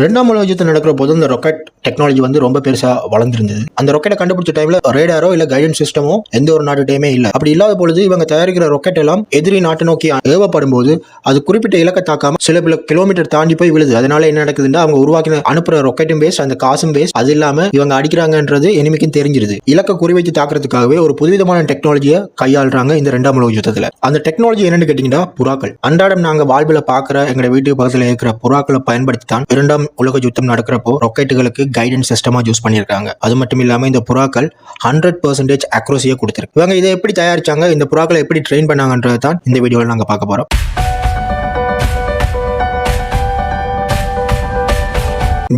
ரெண்டாம் உலக யுத்தம் நடக்கிற போது அந்த ராக்கெட் டெக்னாலஜி வந்து ரொம்ப பெருசா வளர்ந்துருந்தது. அந்த ராக்கெட்டை கண்டுபிடிச்ச டைம்ல ரேடாரோ இல்ல கைடன்ஸ் சிஸ்டமோ எந்த ஒரு நாட்டுடையுமே இல்ல. அப்படி இல்லாத பொழுது இவங்க தயாரிக்கிற ராக்கெட் எல்லாம் எதிரி நாட்டை நோக்கி ஏவப்படும் போது அது குறிப்பிட்ட இலக்கை தாக்காம சில பல கிலோமீட்டர் தாண்டி போய் விழுது. அதனால என்ன நடக்குதுன்னா அவங்க உருவாக்கின அனுப்புற ராக்கெட்டும் பேஸ் அந்த காசும் பேஸ் அது இல்லாம இவங்க அடிக்கிறாங்கன்றது எனிமிக்கும் தெரிஞ்சிருது. இலக்கை குறிவைத்து தாக்குறதுக்காகவே ஒரு புதுவிதமான டெக்னாலஜியை கையாளுறாங்க இந்த ரெண்டாம் உலக யுத்தத்துல. அந்த டெக்னாலஜி என்னன்னு கேட்டீங்கன்னா புறாக்கள். அன்றாடம் நாங்க வாழ்வில் பார்க்குற எங்க வீட்டுக்கு பக்கத்தில் இருக்கிற புறாக்களை பயன்படுத்தி தான் இரண்டாம் உலக யுத்தம் நடக்கிறப்போ ராக்கெட்டுகளுக்கு கைடன்ஸ் சிஸ்டமாக யூஸ் பண்ணியிருக்காங்க. அது மட்டும் இல்லாம இந்த புறாக்கள் ஹண்ட்ரட் பர்சன்டேஜ் அக்ரோசியாக கொடுத்துருக்கு. இவங்க இதை எப்படி தயாரிச்சாங்க இந்த புறாக்களை எப்படி ட்ரெயின் பண்ணாங்கன்றது தான் இந்த வீடியோவில் நாங்கள் பார்க்க போறோம்.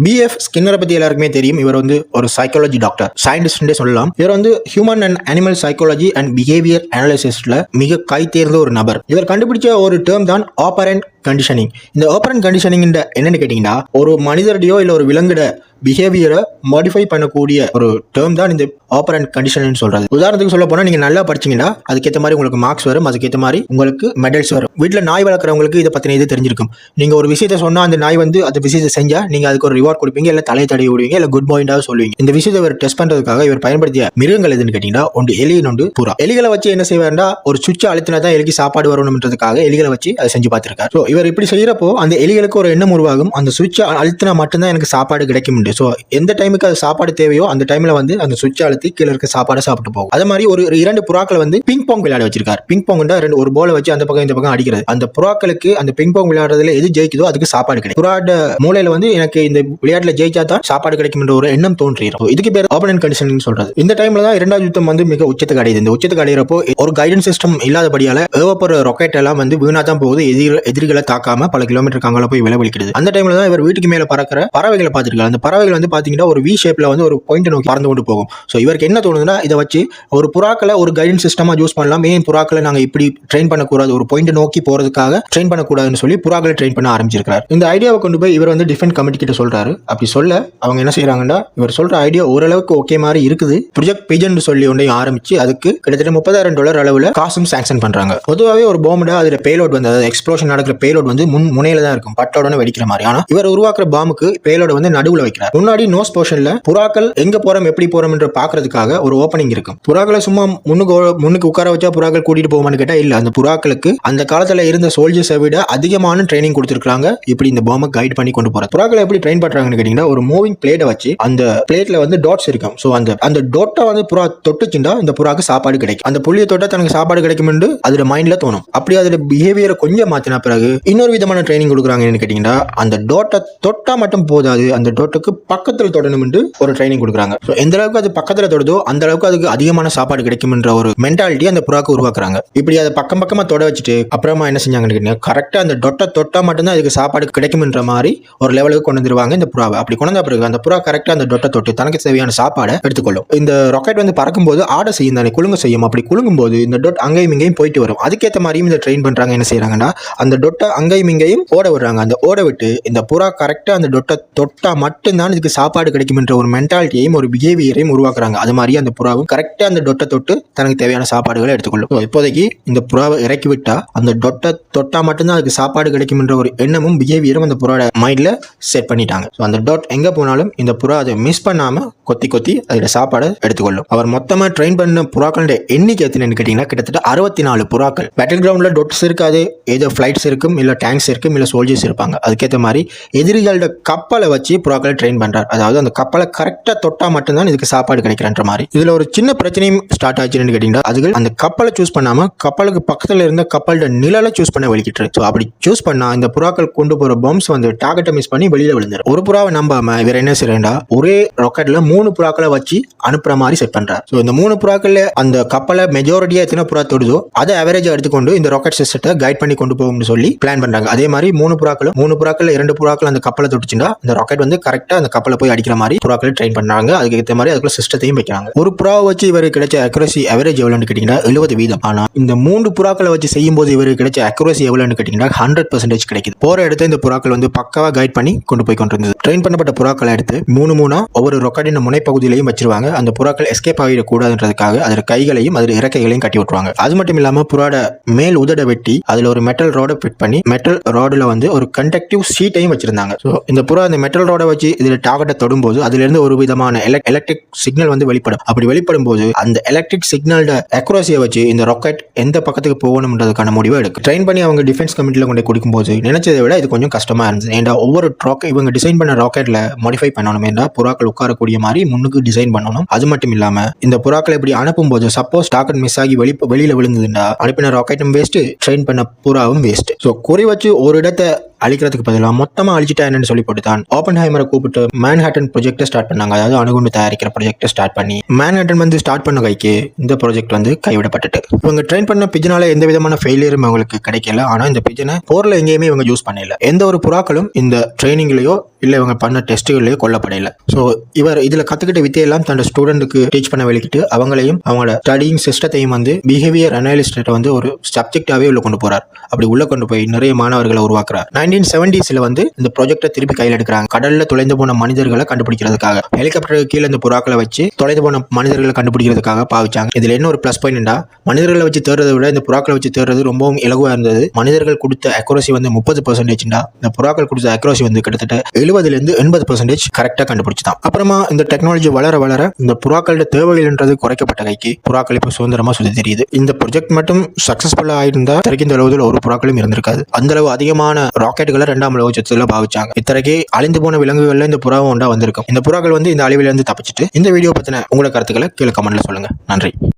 பிஎஃப் ஸ்கின்னரை பத்தி எல்லாருக்குமே தெரியும். இவர் வந்து ஒரு சைக்காலஜி டாக்டர் சயின்டிஸ்டே சொல்லலாம். இவர் வந்து human and animal psychology and behaviour அனாலிசிஸ்ல மிக கை தேர்ந்த ஒரு நபர். இவர் கண்டுபிடிச்ச ஒரு டேர்ம் தான் ஆப்பரண்ட் கண்டிஷனிங் இந்த ஆப்பரண்ட் கண்டிஷனிங் என்னன்னு கேட்டீங்கன்னா ஒரு மனிதரடியோ இல்ல ஒரு விலங்குட பிஹேவியரை மாடிஃபை பண்ணக்கூடிய ஒரு டேர்ம் தான் இந்த ஆப்பரண்ட் கண்டிஷன் சொல்றது. உதாரணத்துக்கு சொல்ல போனா நீங்க நல்லா படிச்சீங்கன்னா அதுக்கேற்ற மாதிரி உங்களுக்கு மார்க்ஸ் வரும் அதுக்கேற்ற மாதிரி உங்களுக்கு மெடல்ஸ் வரும். வீட்டில் நாய் வளர்க்குறவங்களுக்கு இதை பத்தின இது தெரிஞ்சிருக்கும். நீங்க ஒரு விஷயத்தை சொன்னா அந்த நாய் வந்து அந்த விஷயத்தை செஞ்சா நீங்க அதுக்கு ஒரு ரிவார்ட் கொடுப்பீங்க இல்ல தலையை தடவி விடுவீங்க இல்ல குட் பாயிண்டாக சொல்லுவீங்க. இந்த விஷயத்தை இவர் டெஸ்ட் பண்றதுக்காக இவர் பயன்படுத்திய மிருகங்கள் எதுன்னு கேட்டீங்கன்னா ஒன்று எலி ஒன்று புறா. எலிகளை வச்சு என்ன செய்வாருன்னா ஒரு சுவிட்ச் அழுத்தினா தான் எலிக்கு சாப்பாடு வரணும்ன்றதுக்காக எலிகளை வச்சு அதை செஞ்சு பார்த்திருக்காரு. ஸோ இவர் இப்படி செய்கிறப்போ அந்த எலிகளுக்கு ஒரு எண்ணம் உருவாகும். அந்த சுவிட்சை அழுத்தினா மட்டும்தான் எனக்கு சாப்பாடு கிடைக்கும் ஸோ எந்த டைமுக்கு அது சாப்பாடு தேவையோ அந்த டைம்ல வந்து அந்த சுவிட்சை அழுத்தி கீழே இருக்க சாப்பாடை சாப்பிட்டு போகும். அதே மாதிரி ஒரு இரண்டு புறாக்கள் வந்து பிங் பாங் விளையாட வச்சிருக்காரு. பிங் பாங்குண்டா ரெண்டு ஒரு போலை வச்சு அந்த பக்கம் இந்த பக்கம் அடிக்கிறது. அந்த புறாக்களுக்கு அந்த பிங் பாங் விளையாடுறதுல எது ஜெயிக்குதோ அதுக்கு சாப்பாடு கிடைக்கும். புறாட மூலையில வந்து எனக்கு இந்த விளையாட்டுல ஜெயிச்சா தான் சாப்பாடு கிடைக்கும் என்ற ஒரு எண்ணம் தோன்றிடும் இதுக்கு பேர் ஆப்பனன் கண்டிஷன் சொல்றது. இந்த டைம்ல தான் இரண்டாவது யுத்தம் வந்து மிக உச்சத்துக்கு அடையுது. இந்த உச்சத்துக்கு அடையிறப்போ ஒரு கைடன்ஸ் சிஸ்டம் இல்லாதபடியால ஏவப்படுற ராக்கெட் எல்லாம் வந்து வீணா தான் போகுது. எதிரி எதிரிகளை தாக்காம பல கிலோமீட்டர் அங்கே போய் விளைவிக்கிறது அந்த டைம்ல தான் இவர் வீட்டுக்கு மேல பறக்கிற பறவைகளை பார்த்துருக்காரு. அந்த பறவைகள் வந்து பாத்தீங்கன்னா ஒரு வி ஷேப்ல வந்து ஒரு பாயிண்ட் நோக்கி பறந்து கொண்டு போகும். ஸோ இவருக்கு என்ன தோணுதுன்னா இதை வச்சு ஒரு புறாக்களை ஒரு கைடன்ஸ் சிஸ்டமா யூஸ் பண்ணலாம். ஏன் புறாக்களை நாங்க இப்படி ட்ரெயின் பண்ணக்கூடாது? ஒரு பாயிண்ட் நோக்கி போறதுக்காக ட்ரெயின் பண்ணக்கூடாதுன்னு சொல்லி புறாக்களை ட்ரெயின் பண்ண ஆரம்பிச்சிருக்காரு இந்த ஐடியாவை கொண்டு போய் இவர் வந்து டிஃபென்ட் கமிட்டி கிட்ட சொல்றாரு. அப்படி சொல்ல அவங்க என்ன செய்யறாங்கன்னா இவர் சொல்ற ஐடியா ஓரளவுக்கு ஓகே மாதிரி இருக்குது. ப்ரொஜெக்ட் பிஜன் சொல்லி ஒன்றையும் ஆரம்பிச்சு அதுக்கு கிட்டத்தட்ட முப்பதாயிரம் டாலர் அளவுல காசும் சாங்ஷன் பண்றாங்க. பொதுவாகவே ஒரு பாம்புடா அதுல பேலோட் வந்து அதாவது எக்ஸ்ப்ளோஷன் நடக்கிற பேலோட் வந்து முன் முனையில தான் இருக்கும். பட்டோட வெடிக்கிற மாதிரி. ஆனா இவர் உருவாக்குற பாம்புக்கு பேலோட வந்து நடுவுல வைக்கிறார். முன்னாடி நோஸ் போர்ஷன்ல புறாக்கள் எங்க போறோம் எப்படி போறோம் என்று பாக்குறதுக்காக ஒரு ஓப்பனிங் இருக்கும். புறாக்களை சும்மா முன்னுக்கு முன்னுக்கு உட்கார வச்சா புறாக்கள் கூட்டிட்டு போகுமான்னு கேட்டா இல்ல. அந்த புறாக்களுக்கு அந்த காலத்துல இருந்த சோல்ஜர்ஸை விட அதிகமான ட்ரைனிங் கொடுத்துருக்காங்க இப்படி இந்த பாம்பை கைட் பண்ணி கொண்டு போற புறாக்களை எப்படி ட்ரெயின் பண்றாங்கன்னு கேட்டீங்கன்னா ஒரு மூவிங் பிளேட்டை வச்சு அந்த பிளேட்ல வந்து டாட்ஸ் இருக்கும். ஸோ அந்த அந்த டோட்டை வந்து புறா தொட்டுச்சுண்டா இந்த புறாக்கு சாப்பாடு கிடைக்கும். அந்த புள்ளியை தொட்டா தனக்கு சாப்பாடு கிடைக்கும் என்று அதோட மைண்ட்ல தோணும். அப்படி அதோட பிஹேவியரை கொஞ்சம் மாத்தினா பிறகு இன்னொரு விதமான ட்ரைனிங் கொடுக்குறாங்கன்னு கேட்டிங்கன்னா அந்த டோட்டை தொட்டா மட்டும் போதாது அந்த டோட்டுக்கு பக்கத்தில் தொடணும் என்று ஒரு ட்ரைனிங் கொடுக்குறாங்க. ஸோ எந்த அளவுக்கு அது பக்கத்தில் தொடுதோ அந்த அளவுக்கு அதுக்கு அதிகமான சாப்பாடு கிடைக்கும்ன்ற ஒரு மென்டாலிட்டி அந்த புறாக்கு உருவாக்குறாங்க. இப்படி அதை பக்கம் பக்கமாக தொட வச்சுட்டு அப்புறமா என்ன செஞ்சாங்கன்னு கேட்டிங்கன்னா கரெக்டாக அந்த டொட்டை தொட்டா மட்டும்தான் அதுக்கு சாப்பாடு கிடைக்கும்ன்ற மாதிரி ஒரு லெவலுக்கு கொண்டு வந்துருவாங்க இந்த புறாவை. அப்படி கொண்டு வந்த பிறகு அந்த புறா கரெக்டாக அந்த டொட்டை தொட்டு தனக்கு தேவையான சாப்பாடை எடுத்துக்கொள்ளும். இந்த ராக்கெட் வந்து பறக்கும்போது ஆடை செய்யும் தானே குலுங்க செய்யும். அப்படி குலுங்கும் போது இந்த டொட் அங்கேயும் இங்கேயும் போயிட்டு வரும். அதுக்கேற்ற மாதிரியும் இந்த ட்ரெயின் பண்ணுறாங்க என்ன செய்கிறாங்கன்னா அந்த டொட்டை அங்கேயும் இங்கேயும் ஓட விடுறாங்க. அந்த ஓட விட்டு இந்த புறா கரெக்டாக அந்த டொட்டை தொட்டா மட்டும்தான் இதுக்கு சாப்பாடு கிடைக்கும்ன்ற ஒரு மென்டாலிட்டியையும் ஒரு பிஹேவியரையும் உருவாக்குறாங்க. அது மாதிரி அந்த புறாவும் கரெக்டாக அந்த டொட்டை தொட்டு தனக்கு தேவையான சாப்பாடுகளை எடுத்துக்கொள்ளும். இப்போதைக்கு இந்த புறாவை இறக்கி விட்டா அந்த டொட்டை தொட்டா மட்டும்தான் அதுக்கு சாப்பாடு கிடைக்கும்ன்ற ஒரு எண்ணமும் பிஹேவியரும் அந்த புறாவோட மைண்டில் செட் பண்ணிட்டாங்க. ஸோ அந்த டொட் எங்கே போனாலும் இந்த புறா அதை மிஸ் பண்ணாமல் கொத்தி கொத்தி அதோட சாப்பாடை எடுத்துக்கொள்ளும். அவர் மொத்தமாக ட்ரெயின் பண்ண புறாக்களோட எண்ணிக்கை எத்தனைன்னு கேட்டிங்கன்னா கிட்டத்தட்ட அறுபத்தி நாலு புறாக்கள். பேட்டில் கிரவுண்டில் டொட்ஸ் இருக்காது ஏதோ ஃப்ளைட்ஸ் இருக்கும். இல்லை டேங்க்ஸ் இருக்கும் இல்லை சோல்ஜர்ஸ் இருப்பாங்க. அதுக்கேற்ற மாதிரி எதிரிகளோட கப்பலை வச்சு புறாக்களை ட்ரெயின் பண்ணுறார் அதாவது அந்த கப்பலை கரெக்டாக தொட்டால் மட்டும்தான் இதுக்கு சாப்பாடு கிடைக்கிறன்ற மாதிரி. இதில் ஒரு சின்ன பிரச்சனையும் ஸ்டார்ட் ஆச்சுன்னு கேட்டிங்கன்னா அதுகள் அந்த கப்பலை சூஸ் பண்ணாமல் கப்பலுக்கு பக்கத்தில் இருந்த கப்பலோட நிழலை சூஸ் பண்ண வெளிக்கிட்டு ஸோ அப்படி சூஸ் பண்ணால் இந்த புறாக்கள் கொண்டு போகிற பம்ஸ் வந்து டார்கெட்டை மிஸ் பண்ணி வெளியில் விழுந்துரு ஒரு புறாவை நம்பாமல் இவர் என்ன செய்யறா ஒரே ராக்கெட்டில் மூணு புறாக்களை வச்சு அனுப்புற மாதிரி செட் பண்ணுறாரு ஸோ இந்த மூணு புறாக்களில் அந்த கப்பலை மெஜாரிட்டியாக எத்தனை புறா தொடுதோ அதை அவரேஜாக எடுத்துக்கொண்டு இந்த ராக்கெட் சிஸ்டத்தை கைட் பண்ணி கொண்டு போகும்னு சொல்லி பிளான் பண்றாங்க. அதே மாதிரி மூணு புறாக்களும் மூணு புறாக்கள் இரண்டு புறாக்கள் அந்த கப்பலை தொட்டுச்சுன்னா அந்த ராக்கெட் வந்து கரெக்டா அந்த கப்பலை போய் அடிக்கிற மாதிரி புறாக்களை ட்ரெயின் பண்றாங்க. அதுக்கு ஏற்ற மாதிரி அதுக்குள்ள சிஸ்டத்தையும் வைக்கிறாங்க. ஒரு புறாவை வச்சு இவர் கிடைச்ச அக்யூரசி அவரேஜ் எவ்வளோன்னு கேட்டீங்கன்னா எழுபது வீதம். ஆனா இந்த மூன்று புறாக்களை வச்சு செய்யும் போது இவருக்கு கிடைச்ச அக்யூரசி எவ்வளோன்னு கேட்டீங்கன்னா ஹண்ட்ரட் பர்சன்டேஜ் கிடைக்குது. போற இடத்த இந்த புறாக்கள் வந்து பக்காவா கைட் பண்ணி கொண்டு போய் கொண்டு இருந்தது ட்ரெயின் பண்ணப்பட்ட புறாக்களை எடுத்து மூணு மூணா ஒவ்வொரு ரொக்கடின முனைப்பகுதியிலையும் வச்சிருவாங்க. அந்த புறாக்கள் எஸ்கேப் ஆகிடக்கூடாதுன்றதுக்காக அதில் கைகளையும் அதில் இறக்கைகளையும் கட்டி விட்டுருவாங்க. அது மட்டும் இல்லாமல் புறாட மேல் உதட வெட்டி அதில் ஒரு மெட்டல் ரோடை ஃபிட் பண்ணி மெட்டல் ரோடில் வந்து ஒரு கண்டக்டிவ் ஷீட்டையும் வச்சிருந்தாங்க. ஸோ இந்த புறா அந்த மெட்டல் ரோட வச்சு இதில் டார்கெட்டை தொடும்போது அதுலேருந்து ஒரு விதமான எலக்ட்ரிக் சிக்னல் வந்து வெளிப்படும். அப்படி வெளிப்படும் போது அந்த எலக்ட்ரிக் சிக்னலோட அக்ரோசியை வச்சு இந்த ராக்கெட் எந்த பக்கத்துக்கு போகணுன்றதுக்கான முடிவை எடுக்கும். ட்ரெயின் பண்ணி அவங்க டிஃபென்ஸ் கமிட்டியில் கொண்டு கொடுக்கும்போது நினைச்சதை விட இது கொஞ்சம் கஷ்டமாக இருந்துச்சு. ஏன்னா ஒவ்வொரு ராக்கெட் இவங்க டிசைன் பண்ண ராக்கெட்ல மாடிஃபை பண்ணணுமே புறாக்கள் உட்காரக்கூடிய மாதிரி முன்னுக்கு டிசைன் பண்ணணும். அது மட்டும் இல்லாம இந்த புறாக்களை இப்படி அனுப்பும்போது சப்போஸ் டாக்கெட் மிஸ் ஆகி வெளி வெளியில விழுந்ததுன்னா அனுப்பின ராக்கெட்டும் வேஸ்ட் ட்ரெயின் பண்ண புறாவும் வேஸ்ட் ஸோ குறி வச்சு ஒரு இடத்தை அழிக்கிறதுக்கு பதிலாக மொத்தமாக அழிச்சிட்டா என்னன்னு சொல்லி போட்டு தான் ஓப்பன் ஹைமரை கூப்பிட்டு மேன்ஹாட்டன் ப்ரொஜெக்டை ஸ்டார்ட் பண்ணாங்க. அதாவது அணுகுண்டு தயாரிக்கிற ப்ரொஜெக்டை ஸ்டார்ட் பண்ணி மேன்ஹாட்டன் வந்து ஸ்டார்ட் பண்ண கைக்கு இந்த ப்ராஜெக்ட் வந்து கைவிடப்பட்டுட்டு. இவங்க ட்ரெயின் பண்ண பிஜனால எந்த விதமான ஃபெயிலியரும் அவங்களுக்கு கிடைக்கல. ஆனால் இந்த பிஜனை போரில் எங்கேயுமே இவங்க யூஸ் பண்ணல. எந்த ஒரு புறாக்களும் இந்த ட்ரைனிங்லேயோ இல்லை இவங்க பண்ண டெஸ்ட்டுகள்லையோ கொல்லப்படையில ஸோ இவர் இதில் கற்றுக்கிட்ட வித்தையெல்லாம் தன்னோட ஸ்டூடெண்ட்டுக்கு டீச் பண்ண வெளிக்கிட்டு அவங்களையும் அவங்களோட ஸ்டடிங் சிஸ்டத்தையும் வந்து பிஹேவியர் அனாலிஸ்ட்டை வந்து ஒரு சப்ஜெக்டாகவே உள்ள கொண்டு போகிறார் அப்படி உள்ள கொண்டு போய் நிறைய மாணவர்களை உருவாக்குறார். நைன்டீன் செவன்டிஸ்ல வந்து இந்த ப்ராஜெக்டை திருப்பி கையில் எடுக்கிறாங்க. கடல்ல தொலைந்து போன மனிதர்களை கண்டுபிடிக்கிறதுக்காக. ஹெலிகாப்டருக்கு கீழே இந்த புறாக்களை வச்சு தொலைந்து போன மனிதர்களை கண்டுபிடிக்கிறதுக்காக பாவிச்சாங்க. இதுல என்ன ஒரு ப்ளஸ் பாயிண்ட்டா மனிதர்களை வச்சு தேடுறதை விட இந்த புறாக்களை வச்சு தேடுறது ரொம்பவும் இலகுவா இருந்தது. மனிதர்கள் கொடுத்த அக்ரோசி வந்து முப்பது பர்சன்டேஜ்டா இந்த புறாக்கள் கொடுத்த அக்ரோசி வந்து கிட்டத்தட்ட எழுபதுல இருந்து எண்பது பர்சன்டேஜ் கரெக்டா கண்டுபிடிச்சுதான். அப்புறமா இந்த டெக்னாலஜி வளர வளர இந்த புறாக்களோட தேவைகள்ன்றது குறைக்கப்பட்ட கைக்கு புறாக்கள் இப்போ சுதந்திரமா சுத்தி தெரியுது. இந்த ப்ராஜெக்ட் மட்டும் சக்சஸ்ஃபுல்லா ஆயிருந்தா இத்தனைக்கு இந்த அளவுல ஒரு புறாக்களும் இருந்திருக்காது. அந்த அளவு அதிகமான ராக்கெட் ராக்கெட்டுகளை ரெண்டாம் உலக யுத்தத்துல பாவிச்சாங்க. இத்தனைக்கு அழிந்து போன விலங்குகள்ல இந்த புறாவும் ஒன்றா வந்திருக்கும். இந்த புறாக்கள் வந்து இந்த அழிவிலிருந்து தப்பிச்சிட்டு இந்த வீடியோ பத்தின உங்களோட கருத்துக்களை கீழே கமெண்ட்ல சொல்லுங்க. நன்றி.